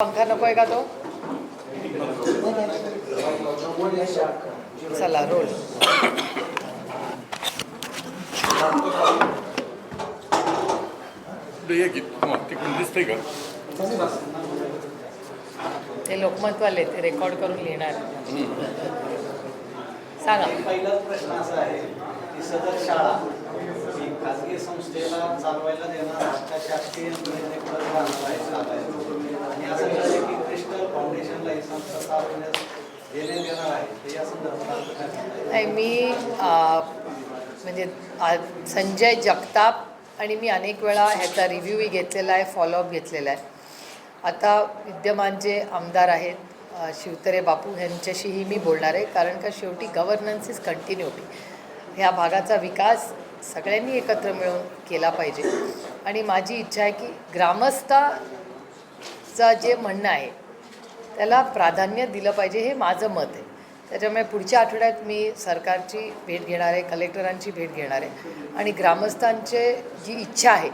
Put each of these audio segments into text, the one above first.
पंखा नको आहे का तो? चला रोल. हे की तिकडून दिसतंय का? ते लोकमतवाले ते रेकॉर्ड करून लिहिणार. सांगा. पहिलाच प्रश्न असा आहे की सदर शाळा खाजगी संस्थेला चालवायला देणार शासकीय फाउंडेशनला ही संस्था देण्यात येणार आहे या संदर्भात नाही मी म्हणजे आ, संजय जगताप आणि मी अनेक वेळा ह्याचा रिव्ह्यूही घेतलेला आहे फॉलोअप घेतलेला आहे. आता विद्यमान जे आमदार आहेत शिवतरे बापू ह्यांच्याशीही मी बोलणार आहे कारण का शेवटी गव्हर्नन्स इज कंटिन्युटी ह्या भागाचा विकास सगळ्यांनी एकत्र मिळून केला पाहिजे. आणि माझी इच्छा आहे की ग्रामस्थ ग्रामस्थाचं जे म्हणणं आहे त्याला प्राधान्य दिलं पाहिजे हे माझं मत आहे. त्याच्यामुळे पुढच्या आठवड्यात मी सरकारची भेट घेणार आहे कलेक्टरांची भेट घेणार आहे आणि ग्रामस्थांचे जी इच्छा आहे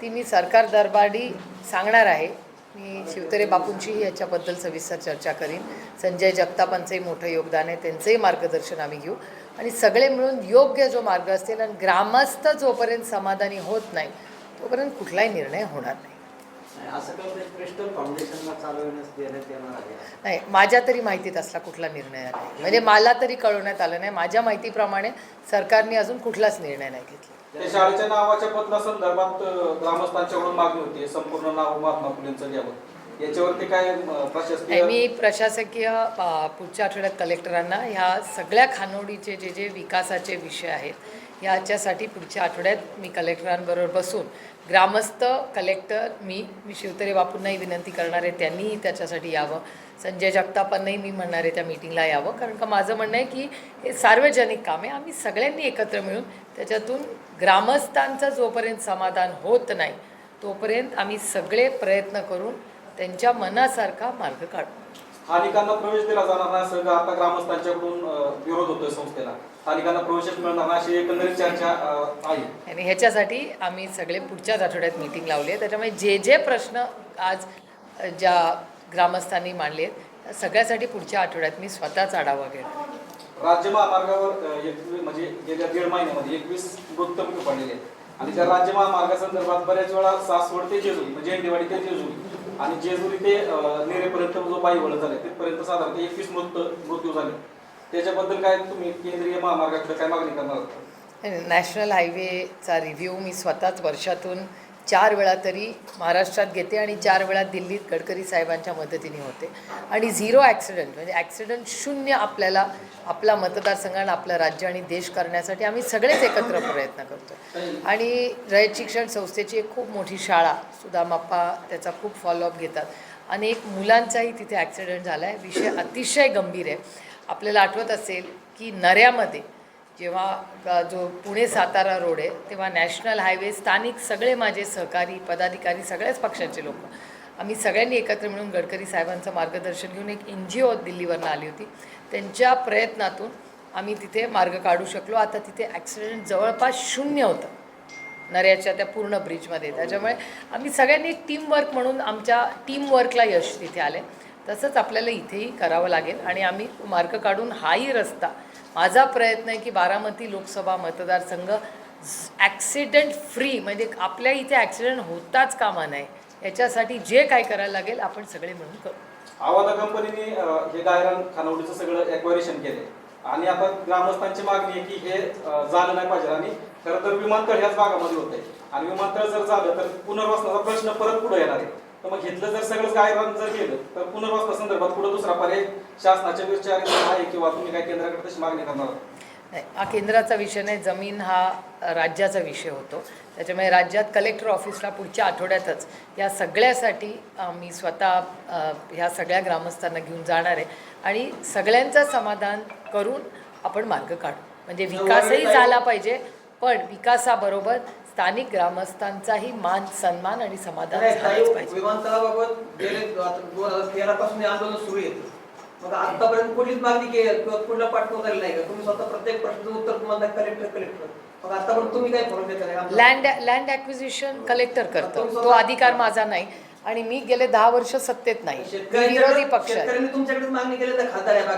ती मी सरकार दरबारी सांगणार आहे. मी शिवतरे बापूंशीही याच्याबद्दल सविस्तर चर्चा करीन. संजय जगतापांचंही मोठं योगदान आहे त्यांचंही मार्गदर्शन आम्ही घेऊ. आणि सगळे मिळून योग्य जो मार्ग असेल आणि ग्रामस्थ जोपर्यंत समाधानी होत नाही तोपर्यंत कुठलाही निर्णय होणार नाही. नाही, माझ्या तरी माहितीत असला कुठला निर्णय नाही म्हणजे मला तरी कळवण्यात आलं नाही. माझ्या माहितीप्रमाणे सरकारने अजून कुठलाच निर्णय नाही घेतला. शाळेच्या नावाच्या बदलासंदर्भात अ, ग्रामस्थांच्याकडून मागणी होती. संपूर्ण नाव महात्मा फुलेंचं घ्यावं. याच्यावरती काय प्रशासकीय मी प्रशासकीय पुढच्या आठवड्यात कलेक्टरांना ह्या सगळ्या खानोडीचे जे जे विकासाचे विषय आहेत ह्याच्यासाठी पुढच्या आठवड्यात मी कलेक्टरांबरोबर बसून ग्रामस्थ कलेक्टर मी मी शिवतरे बापूंनाही विनंती करणार आहे त्यांनीही त्याच्यासाठी यावं. संजय जगतापांनाही मी म्हणणार आहे त्या मीटिंगला यावं. कारण का माझं म्हणणं आहे की हे सार्वजनिक काम आहे. आम्ही सगळ्यांनी एकत्र मिळून त्याच्यातून ग्रामस्थांचं जोपर्यंत समाधान होत नाही तोपर्यंत आम्ही सगळे प्रयत्न करून त्यांच्या मनासारखा मार्ग काढू. स्थानिकांना प्रवेश दिला जाणार नाही असं आता ग्रामस्थांच्याकडून विरोध होतोय संस्थेला. स्थानिकांना प्रवेशच मिळणार नाही अशी एकंदरीत चर्चा आहे. आणि ह्याच्यासाठी आम्ही सगळे पुढच्याच आठवड्यात मीटिंग लावली आहे. त्याच्यामुळे जे जे प्रश्न आज ज्या ग्रामस्थांनी मांडले आहेत सगळ्यासाठी पुढच्या आठवड्यात मी स्वतःच आढावा घेणार. राज्य महामार्गावर एकवीस म्हणजे गेल्या दीड महिन्यामध्ये एकवीस मृत्यू पडलेले आहेत. आणि त्या राज्य महामार्गासंदर्भात बऱ्याच वेळा सासवड ते जेजुरी म्हणजे झेंडेवाडी ते जेजुरी आणि जेजुरी ते नेरेपर्यंत जो पायी वळण झाले तिथपर्यंत साधारण एकवीस मृत्यू मृत्यू झाले. त्याच्याबद्दल काय तुम्ही केंद्रीय महामार्गाकडे काय मागणी करणार नॅशनल हायवेचा रिव्ह्यू मी स्वतःच वर्षातून चार वेळा तरी महाराष्ट्रात घेते आणि चार वेळा दिल्लीत गडकरी साहेबांच्या मदतीने होते. आणि झिरो ॲक्सिडंट म्हणजे ॲक्सिडंट शून्य आपल्याला आपला मतदारसंघ आणि आपलं राज्य आणि देश करण्यासाठी आम्ही सगळेच एकत्र प्रयत्न करतो. आणि रयत शिक्षण संस्थेची एक खूप मोठी शाळा सुदामाप्पा त्याचा खूप फॉलोअप घेतात. आणि एक मुलांचाही तिथे ॲक्सिडेंट झाला आहे विषय अतिशय गंभीर आहे. आपल्याला आठवत असेल की नऱ्यामध्ये जेव्हा जो पुणे सातारा रोड आहे तेव्हा नॅशनल हायवे स्थानिक सगळे माझे सहकारी पदाधिकारी सगळ्याच पक्षांचे लोक आम्ही सगळ्यांनी एकत्र मिळून गडकरी साहेबांचं मार्गदर्शन घेऊन एक एन जी ओ दिल्लीवरनं आली होती. त्यांच्या प्रयत्नातून आम्ही तिथे मार्ग काढू शकलो. आता तिथे ॲक्सिडेंट जवळपास शून्य होतं. नऱ्याच्या त्या पूर्ण ब्रिजमध्ये. त्याच्यामुळे आम्ही सगळ्यांनी टीमवर्क म्हणून आमच्या टीमवर्कला यश तिथे आले तसंच आपल्याला इथेही करावं लागेल. आणि आम्ही मार्ग काढून हाही रस्ता माझा प्रयत्न आहे की बारामती लोकसभा मतदारसंघ ॲक्सिडेंट फ्री म्हणजे आपल्या इथे ॲक्सिडेंट होताच कामा नये याच्यासाठी जे काय करायला लागेल आपण सगळे मिळून करू. आवादा कंपनीने हे गायरान खानावडीचं सगळं एक्वायरेशन केलं आणि आता ग्रामस्थांची मागणी आहे की हे झालं नाही पाहिजे. आणि खरं तर विमानतळ ह्याच भागामध्ये होतंय. आणि विमानतळ जर झालं तर पुनर्वसनाचा प्रश्न परत पुढे येणार आहे. तर मग घेतलं जर सगळंच गायरान जर गेलं तर पुनर्वसना संदर्भात पुढे दुसरा पर्याय शासनाच्या विचार आहे किंवा तुम्ही काय केंद्राकडे तशी मागणी करणार? नाही हा केंद्राचा विषय नाही जमीन हा राज्याचा विषय होतो. त्याच्यामुळे राज्यात कलेक्टर ऑफिसला पुढच्या आठवड्यातच या सगळ्यासाठी मी स्वतः ह्या सगळ्या ग्रामस्थांना घेऊन जाणार आहे. आणि सगळ्यांचं समाधान करून आपण मार्ग काढू. म्हणजे विकासही झाला पाहिजे पण विकासाबरोबर स्थानिक ग्रामस्थांचाही मान सन्मान आणि समाधान नाही, झालंच ताई, पाहिजे. विमानतळाबाबत गेले आता दोन हजार तेरा पासून आंदोलन सुरू येतं मग आतापर्यंत कुठलीच मागणी केली किंवा कुठला पाठपुरावा झालेला नाही का? तुम्ही स्वतः प्रत्येक प्रश्नाचं उत्तर तुम्हाला कलेक्टर कलेक्टर मग आतापर्यंत तुम्ही काय देता? लँड लँड ॲक्विजिशन कलेक्टर करतो. तो अधिकार माझा नाही. आणि मी गेले दहा वर्ष सत्तेत नाही. मी विरोधी पक्ष.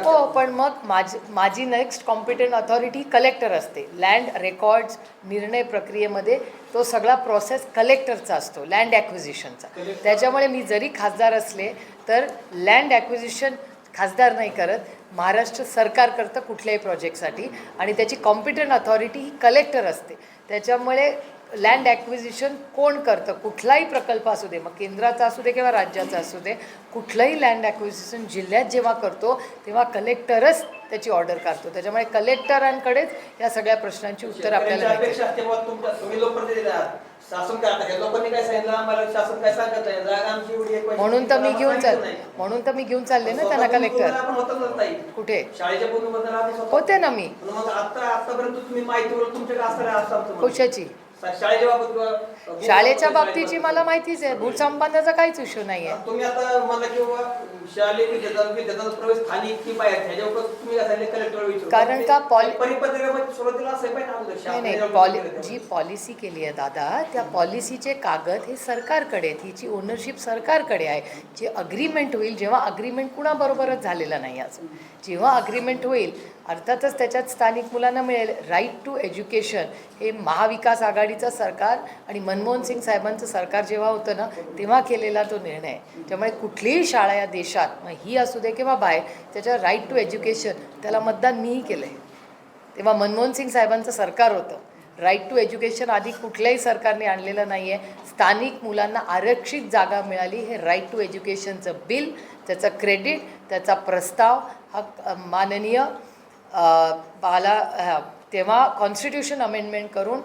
हो. पण मग माझी माझी नेक्स्ट कॉम्पिटंट अथॉरिटी कलेक्टर असते. लँड रेकॉर्ड्स निर्णय प्रक्रियेमध्ये तो सगळा प्रोसेस कलेक्टरचा असतो लँड ॲक्विजिशनचा त्याच्यामुळे मी जरी खासदार असले तर लँड ॲक्विजिशन खासदार नाही करत. महाराष्ट्र सरकार करतं कुठल्याही प्रोजेक्टसाठी आणि त्याची कॉम्पिटंट अथॉरिटी ही कलेक्टर असते. त्याच्यामुळे लँड ॲक्विजिशन कोण करतं? कुठलाही प्रकल्प असू दे मग केंद्राचा असू दे किंवा राज्याचा असू दे कुठलंही लँड ॲक्विजिशन जिल्ह्यात जेव्हा करतो तेव्हा कलेक्टरच त्याची ऑर्डर काढतो. त्याच्यामुळे कलेक्टरांकडेच या सगळ्या प्रश्नांची उत्तर आपल्याला. म्हणून तर मी घेऊन चाल. म्हणून तर मी घेऊन चालले ना त्यांना कलेक्टर कुठे? होते ना मी. कशाची शाळेच्या बाबतीची मला माहितीच आहे भूसंबंधाचा काहीच इश्यू नाही आहे तुम्ही आता मला किंवा शालेय विद्यार्थ्यांना विद्यार्थ्यांचा प्रवेश स्थानिक की बाहेर ह्याच्यावर तुम्ही काय सांगितलं कलेक्टर विचारू. कारण का पॉल- परिपत्रकामध्ये सुरुवातीला असं पाहिजे ना अगोदर नाही नाही पॉलि जी पॉलिसी केली आहे दादा त्या पॉलिसीचे कागद हे सरकारकडे आहेत. हिची ओनरशिप सरकारकडे आहे. जे अग्रीमेंट होईल जेव्हा अग्रीमेंट कुणाबरोबरच झालेलं नाही अजून जेव्हा अग्रीमेंट होईल अर्थातच त्याच्यात स्थानिक मुलांना मिळेल. राईट टू एज्युकेशन हे महाविकास आघाडीचं सरकार आणि मनमोहन सिंग साहेबांचं सरकार जेव्हा होतं ना तेव्हा केलेला तो निर्णय. आहे त्यामुळे कुठलीही शाळा या देशात मग ही असू दे किंवा बाय त्याच्या राईट टू एज्युकेशन त्याला मतदान मीही केलं आहे तेव्हा मनमोहन सिंग साहेबांचं सरकार होतं. राईट टू एज्युकेशन आधी कुठल्याही सरकारने आणलेलं नाही आहे स्थानिक मुलांना आरक्षित जागा मिळाली हे राईट टू एज्युकेशनचं बिल त्याचं क्रेडिट त्याचा प्रस्ताव हा माननीय बाला तेव्हा कॉन्स्टिट्यूशन अमेंडमेंट करून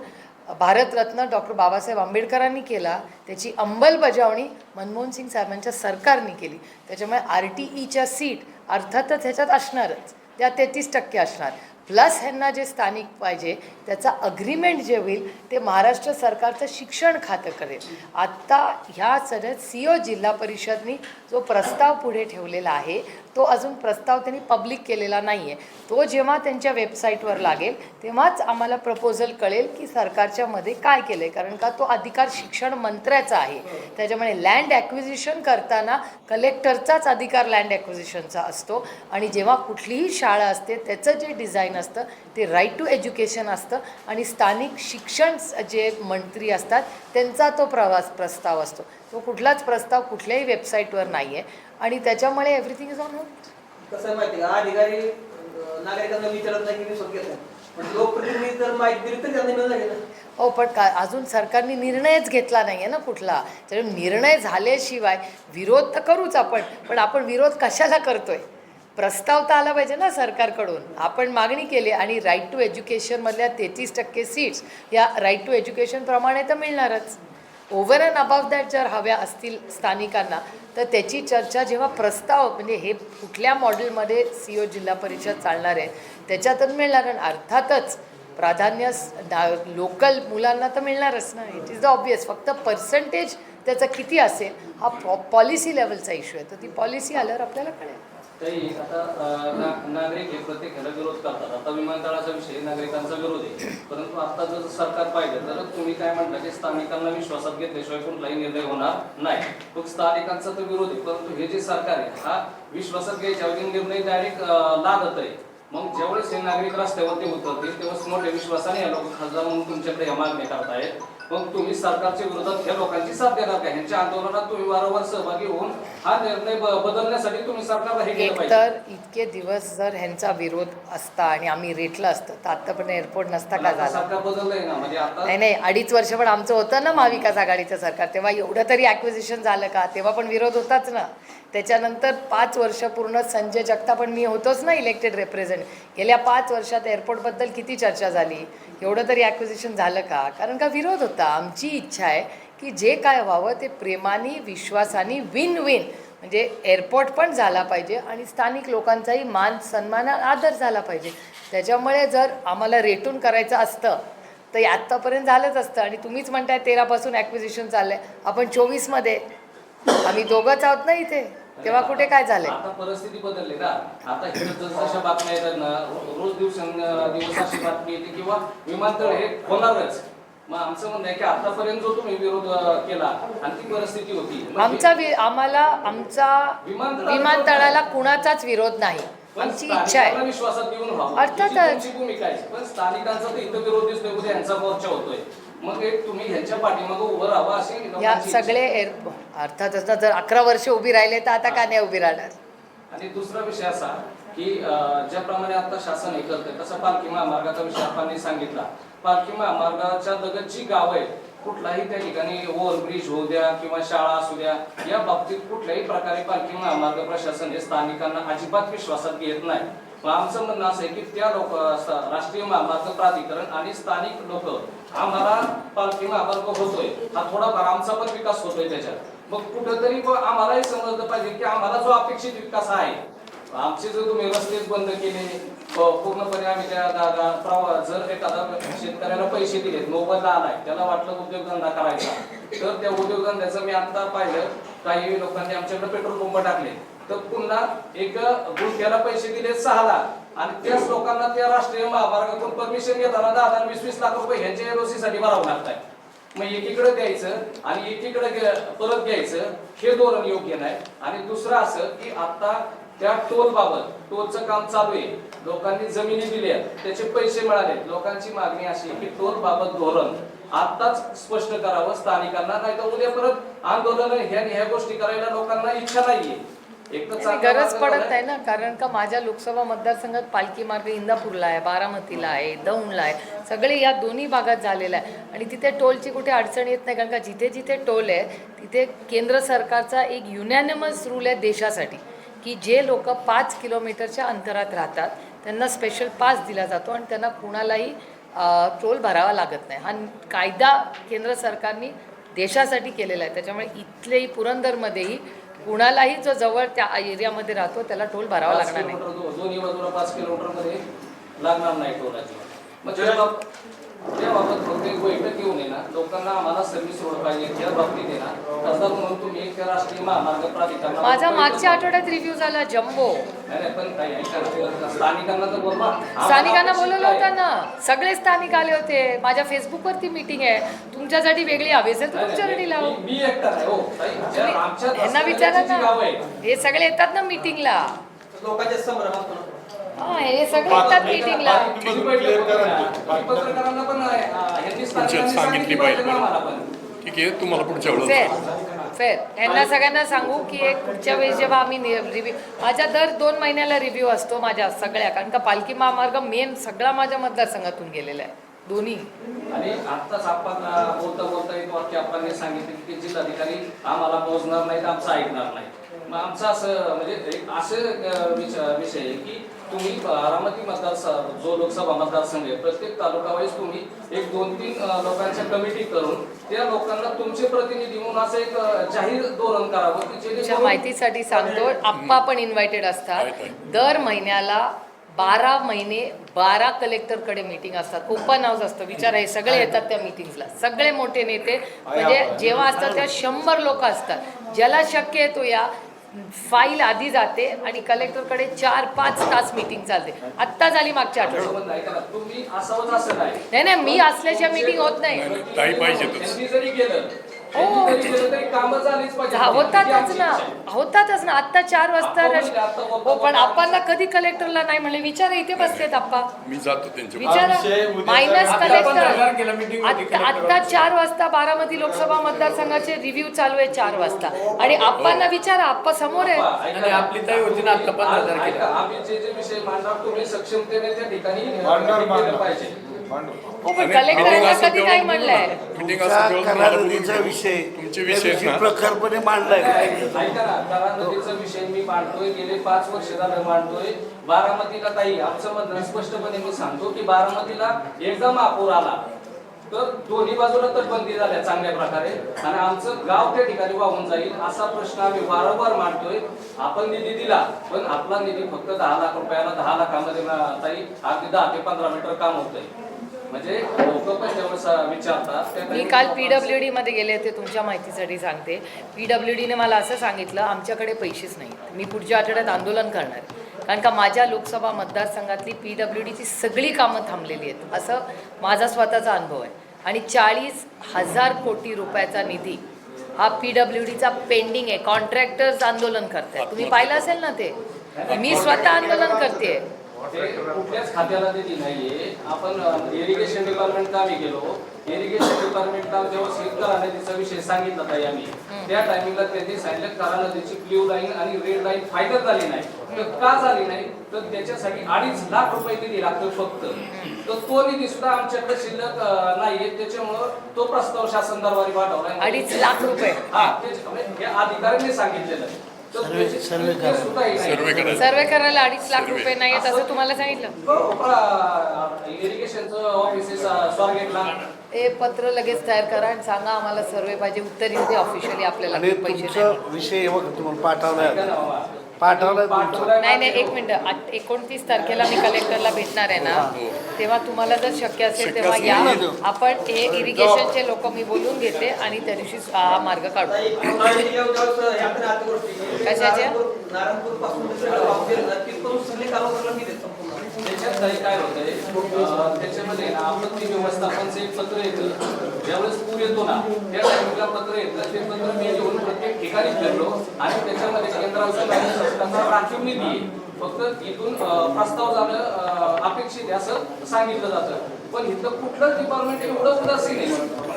भारतरत्न डॉक्टर बाबासाहेब आंबेडकरांनी केला. त्याची अंमलबजावणी मनमोहन सिंग साहेबांच्या सरकारने केली. त्याच्यामुळे आर टी ईच्या सीट अर्थातच ह्याच्यात असणारच. त्या तेहतीस टक्के असणार. प्लस ह्यांना जे स्थानिक पाहिजे त्याचा अग्रीमेंट जे होईल ते महाराष्ट्र सरकारचं शिक्षण खातं करेल. आत्ता ह्या सगळ्यात सी ओ जिल्हा परिषदनी जो प्रस्ताव पुढे ठेवलेला आहे तो अजून प्रस्ताव त्यांनी पब्लिक केलेला नाही आहे तो जेव्हा त्यांच्या वेबसाईटवर लागेल तेव्हाच आम्हाला प्रपोजल कळेल की सरकारच्या मध्ये काय केलं आहे कारण का तो अधिकार शिक्षण मंत्र्याचा आहे. त्याच्यामुळे लँड ॲक्विजिशन करताना कलेक्टरचाच अधिकार लँड ॲक्विजिशनचा असतो. आणि जेव्हा कुठलीही शाळा असते त्याचं जे डिझाईन असतं ते राईट टू एज्युकेशन असतं. आणि स्थानिक शिक्षण जे मंत्री असतात त्यांचा तो प्रवास प्रस्ताव असतो. तो कुठलाच प्रस्ताव कुठल्याही वेबसाईटवर नाही आहे आणि त्याच्यामुळे एव्हरीथिंग इज ऑन होल्ड कसं माहिती अधिकारी नागरिकांना विचारत नाही की रिसोर्ट घेत नाही पण लोकप्रतिनिधी जर माहिती दिली तर त्यांना मिळणार आहे ना? हो पण का अजून सरकारने निर्णयच घेतला नाही आहे ना कुठला. त्यामुळे निर्णय झाल्याशिवाय विरोध तर करूच आपण पण आपण विरोध कशाला करतोय? प्रस्ताव तर आला पाहिजे ना सरकारकडून. आपण मागणी केली आणि राईट टू एज्युकेशनमधल्या तेहतीस टक्के सीट्स या राईट टू एज्युकेशनप्रमाणे तर मिळणारच. ओव्हर अँड अबाव दॅट जर हव्या असतील स्थानिकांना तर त्याची चर्चा जेव्हा प्रस्ताव म्हणजे हे कुठल्या मॉडेलमध्ये सी ओ जिल्हा परिषद चालणार आहे त्याच्यातच मिळणार आणि अर्थातच प्राधान्य लोकल मुलांना तर मिळणारच ना. इट इज द ऑब्वियस फक्त पर्सेंटेज त्याचा किती असेल हा पॉ पॉलिसी लेवलचा इश्यू आहे. तर ती पॉलिसी आल्यावर आपल्याला कळेल. तरी आता नागरिक हे प्रत्येक ह्याला विरोध करतात. आता विमानतळाचा विषय नागरिकांचा विरोध आहे. परंतु आता जर सरकार पाहिलं तर तुम्ही काय म्हणता की स्थानिकांना विश्वासात घेतल्याशिवाय कुठलाही निर्णय होणार नाही. मग स्थानिकांचा तर विरोध आहे परंतु हे जे सरकार आहे हा विश्वासात घ्यायच्या ऐवजी निर्णय डायरेक्ट लागत आहे. मग ज्यावेळेस हे नागरिक रस्त्यावरती उतरतील तेव्हाच मोठ्या विश्वासाने या लोक खासदार म्हणून तुमच्याकडे या मागण्या करतायत. मग तुम्ही सरकारच्या विरोधात ह्या लोकांची साथ देणार का? ह्यांच्या आंदोलनात तुम्ही वारंवार सहभागी होऊन हा निर्णय बदलण्यासाठी तुम्ही सरकारला हे केलं पाहिजे. एकतर इतके दिवस जर ह्यांचा विरोध असता आणि आम्ही रेटलं असतं तर आत्तापर्यंत एअरपोर्ट नसता का झाला? सरकार बदललंय ना म्हणजे आता नाही नाही अडीच वर्ष पण आमचं होतं ना महाविकास आघाडीचं सरकार. तेव्हा एवढं तरी ॲक्विजिशन झालं का? तेव्हा पण विरोध होताच ना. त्याच्यानंतर पाच वर्ष पूर्ण संजय जगताप पण मी होतोच ना इलेक्टेड रिप्रेझेंट गेल्या पाच वर्षात एअरपोर्टबद्दल किती चर्चा झाली? एवढं तरी ॲक्विजिशन झालं का? कारण का विरोध होता? आमची इच्छा आहे की जे काय व्हावं ते प्रेमाने विश्वासाने विन विन म्हणजे एअरपोर्ट पण झाला पाहिजे आणि स्थानिक लोकांचाही मान सन्मान आदर झाला पाहिजे. त्याच्यामुळे जर आम्हाला रेटून करायचं असतं तर आत्तापर्यंत झालंच असतं. आणि तुम्हीच म्हणताय तेरापासून ॲक्विजिशन चाललंय. आपण चोवीसमध्ये. आम्ही दोघंच आहोत ना इथे. तेव्हा कुठे काय आता परिस्थिती बदलली ना. आता हे जसं बातम्या येतात ना रोज दिवस दिवस अशी बातमी येते किंवा विमानतळ हे होणारच मग आमचं म्हणणं आहे की आतापर्यंत जो तुम्ही विरोध अं, केला आणि ती परिस्थिती होती. मग आमचा वि आम्हाला आमचा विमानतळाला- विमानतळाला कुणाचाच विरोध नाही. पण आमची इच्छा स्थानिकांना आहे. विश्वासात घेऊन व्हावं. अर्थातच. ही तुमची भूमिका आहे. पण स्थानिकांचा तर इथं विरोध दिसतोय उद्या यांचा मोर्चा होतोय. मग एक तुम्ही ह्यांच्या पाठीमागं उभं राहावं अशी या लोकांची इच्छा आहे. सगळे एअर अर्थातच ना जर अकरा वर्ष उभी राहिले तर आता का नाही उभी राहणार? आणि दुसरा विषय असा की अं, ज्याप्रमाणे आता शासन हे करतंय तसं पालखी महामार्गाचा विषय आपण सांगितला. पालखी महामार्गाच्या लगतची गाव आहे कुठलाही त्या ठिकाणी ओव्हरब्रिज होऊ द्या किंवा शाळा असू द्या या बाबतीत कुठल्याही प्रकारे पालखी महामार्ग प्रशासन हे स्थानिकांना अजिबात विश्वासात घेत नाही. आमचं म्हणणं असं आहे की त्या लोक राष्ट्रीय महामार्ग प्राधिकरण आणि स्थानिक लोक आम्हाला पालखी महामार्ग होतोय. हा थोडाफार आमचा पण विकास होतोय त्याच्यात. मग कुठंतरी आम्हालाही समजलं पाहिजे की आम्हाला जो अपेक्षित विकास आहे आमचे जर तुम्ही रस्तेच बंद केले पूर्णपणे आम्ही त्या दा- प्रवा- जर एखादा शेतकऱ्याला पैसे दिलेत मोबदला आलाय त्याला वाटलं उद्योगधंदा करायचा. तर त्या उद्योगधंद्याचं मी आता पाहिलं काही लोकांनी आमच्याकडे पेट्रोल पंप टाकले. तर पुन्हा एक गुंठ्याला पैसे दिले सहा लाख. आणि त्याच लोकांना त्या राष्ट्रीय महामार्गातून परमिशन घेताना दहा दहा वीस वीस लाख रुपये ह्यांच्या एरोसीसाठी साठी भरावं लागतंय. मग एकीकडे द्यायचं आणि एकीकडे परत घ्यायचं हे धोरण योग्य नाही. आणि दुसरं असं की आता त्या टोल बाबत टोलचं काम चालू आहे. लोकांनी जमिनी दिल्या त्याचे पैसे मिळाले. लोकांची मागणी अशी आहे की टोल बाबत धोरण आताच स्पष्ट करावं स्थानिकांना नाही तर उद्या परत आंदोलन ह्या ह्या गोष्टी करायला लोकांना इच्छा नाहीये. गरज पडत. नाही ना कारण का माझ्या लोकसभा मतदारसंघात पालखी मार्ग इंदापूरला आहे बारामतीला आहे दौंडला आहे. सगळे या दोन्ही भागात झालेला आहे. आणि तिथे टोलची कुठे अडचण येत नाही कारण का जिथे जिथे टोल आहे तिथे केंद्र सरकारचा एक युनॅनिमस रूल आहे देशासाठी. की जे लोक पाच किलोमीटरच्या अंतरात राहतात त्यांना स्पेशल पास दिला जातो आणि त्यांना कुणालाही टोल भरावा लागत नाही. हा कायदा केंद्र सरकारने देशासाठी केलेला आहे. त्याच्यामुळे इथलेही पुरंदरमध्येही कुणालाही जो जवळ त्या एरियामध्ये राहतो त्याला टोल भरावा लागणार नाही. मग बैठक घेऊन लोकांना आम्हाला सर्व्हिस रोड पाहिजे बाबतीत आहे म्हणून तुम्ही एक राष्ट्रीय महामार्ग माझा मागच्या. आठवड्यात रिव्ह्यू झाला जम्बो. नाही नाही, पण काही ऐका ना, स्थानिकांना तर बोलवा. आम्हाला स्थानिकांना अपेक्षित बोलवलं? होतं ना. सगळे स्थानिक आले होते. माझ्या फेसबुकवरती मीटिंग आहे. तुमच्यासाठी वेगळी हवी असेल तर नाही, तुमच्यासाठी लावू. मी- मी एकटा नाही हो. ताई, ज्या आमच्या यांना विचारा गावं ना हे सगळे येतात ना मीटिंगला लोकांच्या संभ्रमात हा हे सगळे येतात मीटिंगला पत्रकारांना पण ह्यांनी सांगितली पाहिजे. पण. ठीक आहे तुम्हाला पुढच्या वेळेस फेर फेर यांना सगळ्यांना सांगू की एक पुढच्या वेळेस जेव्हा आम्ही रिव्ह्यू माझ्या दर दोन महिन्याला रिव्ह्यू असतो माझ्या सगळ्या. कारण का पालखी महामार्ग मेन सगळा माझ्या मतदारसंघातून गेलेला आहे. दोन्ही. आणि आत्ताच आपण बोलता बोलता एक वाक्य आपण सांगितले की जिल्हाधिकारी आम्हाला पोहोचणार नाही तर आमचं ऐकणार नाही मग आमचं असं म्हणजे एक असं विषय आहे की तुम्ही बारामती मतदार जो लोकसभा मतदारसंघ आहे प्रत्येक तालुका वाईज तुम्ही एक दोन तीन लोकांच्या कमिटी करून त्या लोकांना तुमचे प्रतिनिधी म्हणून असं एक जाहीर धोरण करावं की तुमच्या जेणेकरून माहितीसाठी सांगतो आप्पा पण इन्व्हायटेड असतात. दर महिन्याला बारा महिने बारा कलेक्टरकडे मीटिंग असतात. ओपन हाऊस असतं. विचार हे सगळे येतात त्या मीटिंग्सला सगळे मोठे नेते. म्हणजे जेव्हा असतात त्या शंभर लोक असतात. ज्याला शक्य आहे तो या. फाईल आधी जाते आणि कलेक्टरकडे चार पाच तास मीटिंग चालते. आत्ता झाली मागच्या आठवड्यात नाही नाही नाही. मी असल्याशिवाय मीटिंग होत नाही. हो. तरी हा, ही होतातच आमची ना. होतातच ना. आत्ता चार वाजता म्हणजे हो पण आप्पांना कधी कलेक्टरला नाही म्हणले. विचार इथे बसलेत आप्पा. मी जातो त्यांच्या विचारा मायनस कलेक्टर आत्ता आत्ता चार वाजता बारामती लोकसभा मतदारसंघाचे रिव्ह्यू चालू आहे चार वाजता. आणि आप्पांना विचारा. आप्पा समोर आहे. आपली ताई होती ना आता पंधरा तारखेला. ऐका, आम्ही जे जे विषय मांडणार तुम्ही सक्षमतेने त्या ठिकाणी. पाहिजे. हो पण कलेक्टरांना कधी नाही म्हणलंय? तुमच्या. विषय तुमचे विषय आहेत ना प्रखरपणे मांडलाय. ऐका ना करा नदीचा विषय मी मांडतोय गेले पाच वर्ष झालं मांडतोय. बारामतीला ताई आमचं म्हणणं स्पष्टपणे मी सांगतो की बारामतीला एकदा महापूर आला. तर दोन्ही बाजूला तटबंदी झाल्या चांगल्या प्रकारे. आणि आमचं गाव त्या ठिकाणी वाहून जाईल असा प्रश्न आम्ही वारंवार मांडतोय. आपण निधी दिला पण आपला निधी फक्त दहा लाख रुपयाला दहा लाखामध्ये ना ताई अगदी दहा ते पंधरा मीटर काम होतंय. म्हणजे मी काल पी डब्ल्यू डी मध्ये गेले होते तुमच्या माहितीसाठी सांगते. पी डब्ल्यू डीने मला असं सांगितलं आमच्याकडे पैसेच नाही मी पुढच्या आठवड्यात आंदोलन करणार. कारण का माझ्या लोकसभा मतदारसंघातली पी डब्ल्यू डीची सगळी कामं थांबलेली आहेत. असं माझा स्वतःचा अनुभव आहे. आणि चाळीस हजार कोटी रुपयाचा निधी हा पी डब्ल्यू डीचा पेंडिंग आहे. कॉन्ट्रॅक्टर्स आंदोलन करतायत. तुम्ही पाहिलं असेल ना ते? मी स्वतः आंदोलन करते ते कुठल्याच खात्याला दिली नाहीये. आपण इरिगेशन डिपार्टमेंटला आम्ही गेलो? इरिगेशन डिपार्टमेंटला जेव्हा शेतकऱ्या नदीचा विषय सांगितला ताई आम्ही त्या टायमिंगला त्यांनी सांगितलं करा नदीची ब्ल्यू लाईन आणि रेड लाईन फायनल झाली नाही. तर का झाली नाही? तर त्याच्यासाठी अडीच लाख रुपये निधी लागतो फक्त. तर तो निधी सुद्धा आमच्याकडे शिल्लक नाहीये. त्याच्यामुळं तो प्रस्ताव शासन दरबारी पाठवलाय अडीच लाख रुपये. हा म्हणजे हे अधिकाऱ्यांनी सांगितलेलं हे. सर्वे करायला अडीच लाख रुपये नाही आहेत असं तुम्हाला सांगितलं? स्वारगेटला हे पत्र लगेच तयार करा आणि सांगा आम्हाला सर्वे पाहिजे. उत्तर दे ऑफिशियली आपल्याला आणि पैसे विषय तुम्हाला पाठवलाय. नाही नाही एक मिनिट. एकोणतीस तारखेला मी कलेक्टरला भेटणार आहे ना तेव्हा तुम्हाला जर शक्य असेल शक्य तेव्हा या. आपण हे इरिगेशनचे लोक मी बोलून घेते आणि त्या दिवशी हा मार्ग काढू. कशाचे? त्याच्यात काही काय होतंय त्याच्यामध्ये ना आपत्ती व्यवस्थापनचं एक पत्र येतं. ज्यावेळेस पूर येतो ना त्या टायमिंगला पत्र येतं. ते पत्र मी घेऊन प्रत्येक ठिकाणी फिरलो आणि त्याच्यामध्ये केंद्राचं राज्य राखीव निधी फक्त इथून प्रस्ताव जाणं अपेक्षित आहे असं सांगितलं जातं. पण इथं कुठलंच डिपार्टमेंट एवढं उदासीन आहे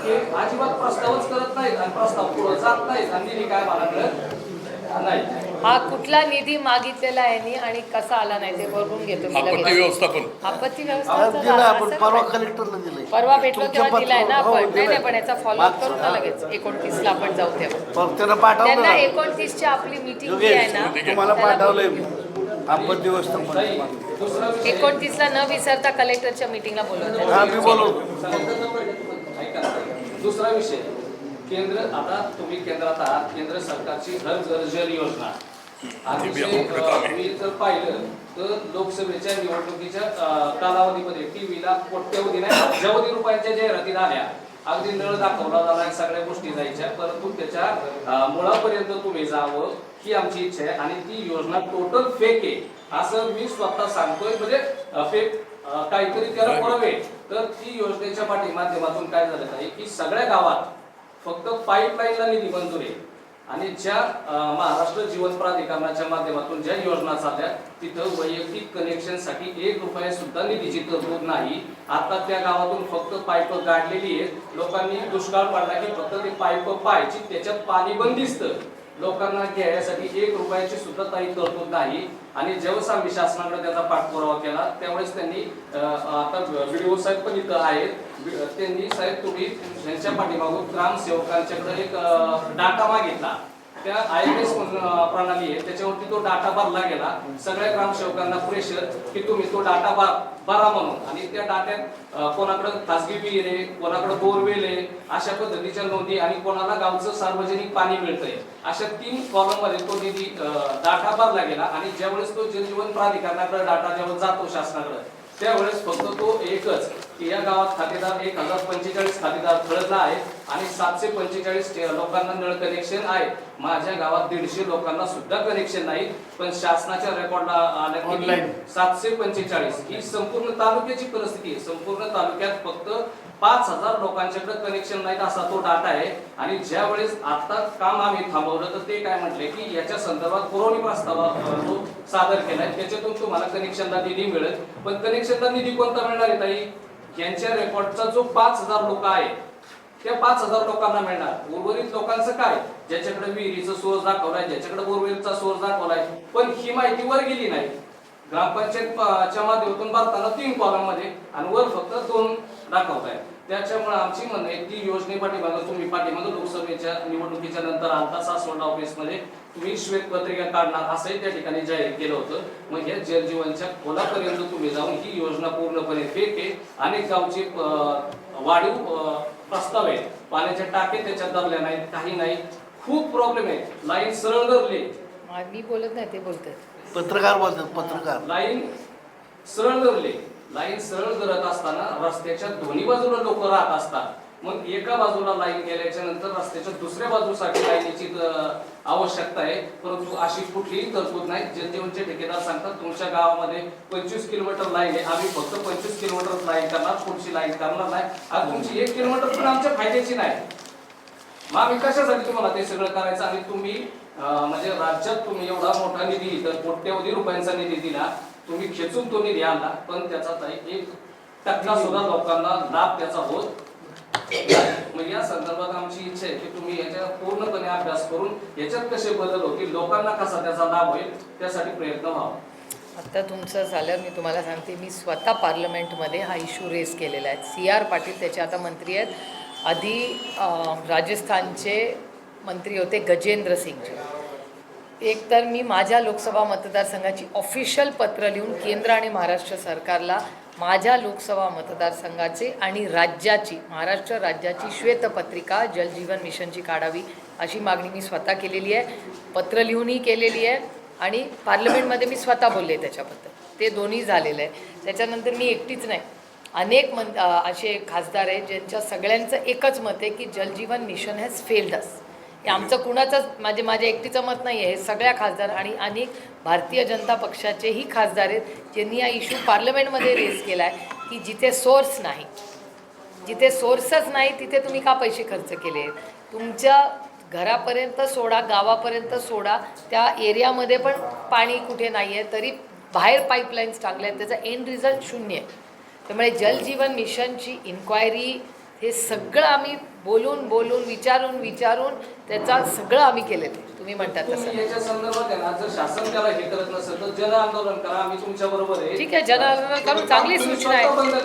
की अजिबात प्रस्तावच करत नाहीत आणि प्रस्ताव पुढे जात नाहीत. आणि काय काय मानकडे नाही. हा कुठला निधी मागितलेला आहे नी आणि कसा आला नाही ते बघून घेतो मी आपत्ती लगेच. व्यवस्थापन. आपत्ती आज आपण परवा कलेक्टरला दिलंय. परवा भेटलो तेव्हा दिलाय ना हो, आपण. नाही नाही. पण याचा फॉलोअप करू ना लगेच. एकोणतीसला आपण जाऊ तेव्हा. त्यानं पाठवलं. त्यांना ना. एकोणतीसची आपली मीटिंग जी योगेश, आहे ना तुम्हाला त्याला पाठवलंय. मी दुसरा विषय एकोणतीसला न विसरता कलेक्टरच्या मीटिंगला बोलवतो हा मी बोलू ऐका ना. दुसरा विषय. केंद्र आता तुम्ही केंद्रात आहात. केंद्र सरकारची घर घर जल योजना. मी जर पाहिलं तर लोकसभेच्या निवडणुकीच्या कालावधीमध्ये टीव्हीला कोट्यवधी नाही अब्जावधी रुपयांच्या जाहिराती झाल्या अगदी नळ दाखवला झाला सगळ्या गोष्टी जायच्या परंतु त्याच्या मुळापर्यंत तुम्ही जावं ही आमची इच्छा आहे. आणि ती योजना टोटल फेक आहे. असं मी स्वतः सांगतोय म्हणजे फेक काहीतरी त्याला पुरावे. तर ती योजनेच्या पाठी माध्यमातून काय झालं आहे की सगळ्या गावात फक्त पाईपलाईनला निधी मंजूर आहे. आणि ज्या महाराष्ट्र जीवन प्राधिकरणाच्या माध्यमातून ज्या योजना चालल्या तिथं वैयक्तिक कनेक्शनसाठी एक रुपया सुद्धा निधीची तरतूद नाही आता त्या गावातून फक्त पाईप काढलेली आहेत. लोकांनी दुष्काळ पडला की फक्त ते पाईप पाहायची त्याच्यात पाणी बंदिस्त लोकांना घ्यायसाठी एक रुपयाची सुद्धा काही तरतूद नाही. आणि जेव्हा आम्ही शासनाकडे त्याचा पाठपुरावा केला त्यावेळेस त्यांनी आता व्हिडिओ साहेब पण इथं आहेत. त्यांनी साहेब तुम्ही यांच्या पाठीमागून ग्रामसेवकांच्याकडे एक डाटा मागितला. त्या आय एम एस प्रणाली आहे. त्याच्यावरती तो डाटा भरला गेला. सगळ्या ग्रामसेवकांना प्रेशर की तुम्ही तो डाटा भरा म्हणून. आणि त्या डाट्यात कोणाकडे खासगी विहीर आहे कोणाकडे बोरवेल आहे अशा पद्धतीच्या नोंदी आणि कोणाला गावचं सार्वजनिक पाणी मिळतंय. अशा तीन कॉलममध्ये तो निधी डाटा भरला गेला. आणि ज्यावेळेस तो जलजीवन प्राधिकरणाकडे डाटा जेव्हा जातो शासनाकडे त्यावेळेस फक्त तो एकच की या गावात खातेदार एक हजार पंचेचाळीस खातेदार खळला आहे आणि सातशे पंचेचाळीस लोकांना नळ कनेक्शन आहे. माझ्या गावात दीडशे लोकांना सुद्धा कनेक्शन नाही पण शासनाच्या रेकॉर्डला. सातशे पंचेचाळीस. ही संपूर्ण तालुक्याची परिस्थिती आहे. संपूर्ण तालुक्यात फक्त पाच हजार लोकांच्याकडे कनेक्शन नाहीत असा तो डाटा आहे. आणि ज्या वेळेस आता काम आम्ही थांबवलं तर ते काय म्हटले की याच्या संदर्भात पुरवणी प्रस्ताव जो सादर केलाय. त्याच्यातून तुम्हाला कनेक्शनला निधी मिळेल. पण कनेक्शनला निधी कोणता मिळणार आहे ताई? यांच्या रेकॉर्डचा जो पाच हजार लोक आहे त्या पाच हजार लोकांना मिळणार. उर्वरित लोकांचं काय? ज्याच्याकडे विहिरीचा सोर्स दाखवलाय ज्याच्याकडे बोरवेलचा सोर्स दाखवलाय पण ही माहिती वर गेली नाही. ग्रामपंचायत च्या माध्यमातून भारताला तीन कॉलममध्ये आणि वर फक्त दोन दाखवतायत. त्याच्यामुळे आमची म्हणणं आहे ती योजने पाठीमागं तुम्ही पाठीमागं लोकसभेच्या निवडणुकीच्या नंतर आलता सासवड ऑफिसमध्ये तुम्ही श्वेतपत्रिका काढणार असंही त्या ठिकाणी जाहीर केलं होतं. मग या जलजीवनच्या खोलापर्यंत तुम्ही जाऊन ही योजना पूर्णपणे फेक आहे. अनेक गावचे वाढीव प्रस्ताव आहेत. पाण्याचे टाके त्याच्यात धरले नाहीत काही नाही. खूप प्रॉब्लेम आहे लाईन सरळ धरली. मी बोलत नाही ते बोलतात. पत्रकार बोलतात पत्रकार. लाईन सरळ धरले. लाईन सरळ करत असताना रस्त्याच्या दोन्ही बाजूला लोक राहत असतात. मग एका बाजूला लाईन गेल्याच्यानंतर रस्त्याच्या दुसऱ्या बाजूसाठी लाईनीची आवश्यकता आहे. परंतु अशी कुठलीही तरतूद नाही. जनजीवनचे म्हणजे ठेकेदार सांगतात तुमच्या गावामध्ये पंचवीस किलोमीटर लाईन आहे. आम्ही फक्त पंचवीस किलोमीटर लाईन करणार पुढची लाईन करणार नाही. आज तुमची एक किलोमीटर पण आमच्या फायद्याची नाही. मग आम्ही कशासाठी तुम्हाला ते सगळं करायचं? आणि तुम्ही म्हणजे राज्यात तुम्ही एवढा मोठा निधी तर कोट्यवधी रुपयांचा निधी दिला. तुम्ही खेचून तो निधी आणला पण त्याचा काही एक टक्का सुद्धा लोकांना लाभ त्याचा होत मग या संदर्भात आमची इच्छा आहे की तुम्ही याच्या पूर्णपणे अभ्यास करून याच्यात कसे बदल होतील लोकांना कसा त्याचा लाभ होईल त्यासाठी प्रयत्न व्हावा. आता तुमचं झालं मी तुम्हाला सांगते मी स्वतः पार्लमेंटमध्ये हा इश्यू रेस केलेला आहे. सी आर पाटील त्याचे आता मंत्री आहेत. आधी राजस्थानचे मंत्री होते गजेंद्र सिंगचे. एकतर मी माझ्या लोकसभा मतदारसंघाची ऑफिशियल पत्र लिहून केंद्र आणि महाराष्ट्र सरकारला माझ्या लोकसभा मतदारसंघाचे आणि राज्याची महाराष्ट्र राज्याची श्वेतपत्रिका जलजीवन मिशनची काढावी अशी मागणी मी स्वतः केलेली आहे. पत्र लिहूनही केलेली आहे आणि पार्लमेंटमध्ये मी स्वतः बोलले त्याच्याबद्दल. ते दोन्ही झालेलं आहे. त्याच्यानंतर मी एकटीच नाही. अनेक मन असे खासदार आहेत ज्यांच्या सगळ्यांचं एकच मत आहे की जलजीवन मिशन हॅज फेल्ड अस हे आमचं कुणाचंच म्हणजे माझ्या एकटीचं मत नाही आहे हे सगळ्या खासदार आणि अनेक भारतीय जनता पक्षाचेही खासदार आहेत ज्यांनी हा इश्यू पार्लमेंटमध्ये रेस केला आहे की जिथे सोर्स नाही. जिथे सोर्सच नाही तिथे तुम्ही का पैसे खर्च केले? आहेत तुमच्या घरापर्यंत सोडा गावापर्यंत सोडा त्या एरियामध्ये पण पाणी कुठे नाही आहे तरी बाहेर पाईपलाईन्स टाकल्या आहेत त्याचा एंड रिझल्ट शून्य आहे. त्यामुळे जलजीवन मिशनची इन्क्वायरी हे सगळं आम्ही बोलून बोलून विचारून विचारून त्याचा सगळं आम्ही केलेलं आहे तुम्ही म्हणतात तसं. याच्या संदर्भात आहे ना जर शासन त्याला हे करत नसेल तर जन आंदोलन करा आम्ही तुमच्या बरोबर आहे. ठीक आहे जन आंदोलन करून चांगली सूचना आहे.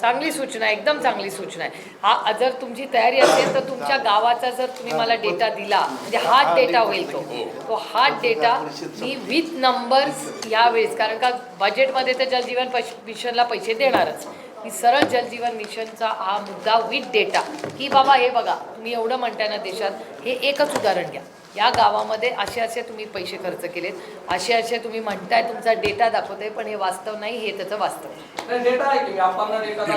चांगली सूचना आहे एकदम चांगली सूचना आहे. हा जर तुमची तयारी असेल तर तुमच्या गावाचा जर तुम्ही मला डेटा दिला म्हणजे हार्ड डेटा होईल तो. तो हार्ड डेटा मी विथ नंबर्स यावेळेस कारण का बजेटमध्ये तर जलजीवन मिशनला पैसे देणारच. मी सरळ जलजीवन मिशनचा हा मुद्दा विथ डेटा की बाबा हे बघा तुम्ही एवढं म्हणताय ना देशात हे एकच उदाहरण घ्या या गावामध्ये असे असे तुम्ही पैसे खर्च केलेत असे असे तुम्ही म्हणताय तुमचा डेटा दाखवताय पण हे वास्तव नाही हे त्याचं वास्तव की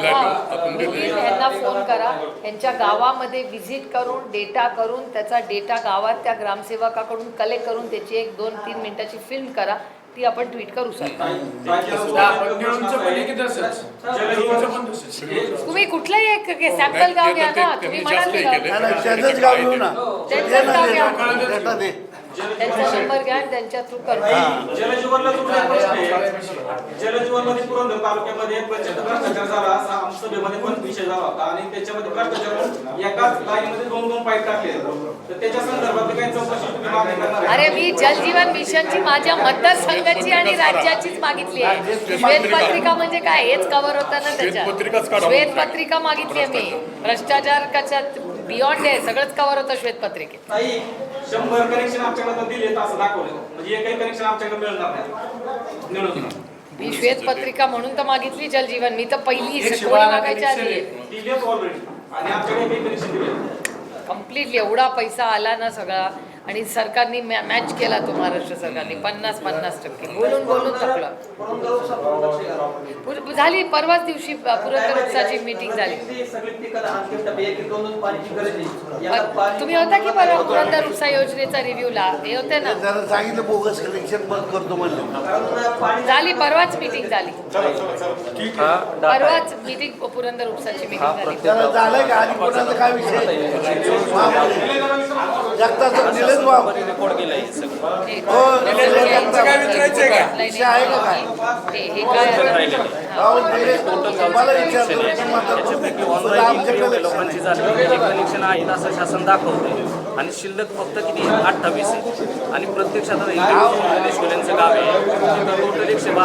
हा. का? तुम्ही. त्यांना फोन करा त्यांच्या गावामध्ये व्हिजिट करून डेटा करून त्याचा डेटा गावात त्या ग्रामसेवकाकडून कलेक्ट करून त्याची एक दोन तीन मिनिटाची फिल्म करा ती आपण ट्विट करू शकता तुम्ही कुठलंही एक सॅम्पल गाव घ्या ना तुम्ही म्हणाल गाव. गाव घ्या. त्यांचा नंबर घ्या आणि त्यांच्या थ्रू करू. जलजीवनला प्रश्न आहे. जलजीवनमध्ये पुरंदर तालुक्यामध्ये प्रचंड भ्रष्टाचार झाला असा आमसभेमध्ये पण विषय झाला होता. आणि त्याच्यामध्ये भ्रष्टाचार एकाच लाईनमध्ये दोन दोन पाईप टाकले. तर त्याच्या संदर्भात काही चौकशी तुम्ही मागणी करणार? अरे मी जलजीवन मिशनची माझ्या मतदारसंघाची आणि राज्याचीच मागितली आहे. श्वेतपत्रिका म्हणजे काय? हेच कव्हर होतं ना त्याच्यात. श्वेतपत्रिका मागितली आहे मी. भ्रष्टाचार. कशात बियॉन्ड आहे. सगळंच कव्हर होतं श्वेतपत्रिकेत शंभर कनेक्शन आमच्याकडे दिले असं दाखवलं म्हणजे एकही कनेक्शन आमच्याकडे मिळणार नाही. मिळून मी श्वेतपत्रिका म्हणून तर मागितली जलजीवन. मी तर पहिली मागायच्या आधी दिले कम्प्लिटली एवढा पैसा आला ना सगळा. आणि सरकारने मॅ मॅच केला तो महाराष्ट्र सरकारने. पन्नास पन्नास टक्के. बोलून बोलून थकलं. झाली परवाच दिवशी पुरंदर उपसाची मीटिंग झाली. तुम्ही होता की परवा पुरंदर उपसा योजनेचा रिव्ह्यूला हे होते ना. सांगितलं बोगस कनेक्शन बंद करतो म्हणलं. झाली परवाच मीटिंग झाली. परवाच मीटिंग पुरंदर उपसाची मीटिंग झाली. झालंय का? आधी कोणाचा काय विषय? जगताचं हो काय विचारायचंय का? विषय आहे का काय? हे तुम्ही म्हणता, सुद्धा आमच्याकडे लोकांची झाली. जे कनेक्शन आहेत असं शासन दाखवते आणि शिल्लक फक्त किती? अठ्ठावीस आहे. आणि प्रत्यक्षात गाव आहे. तिथं टोटल एकशे बारा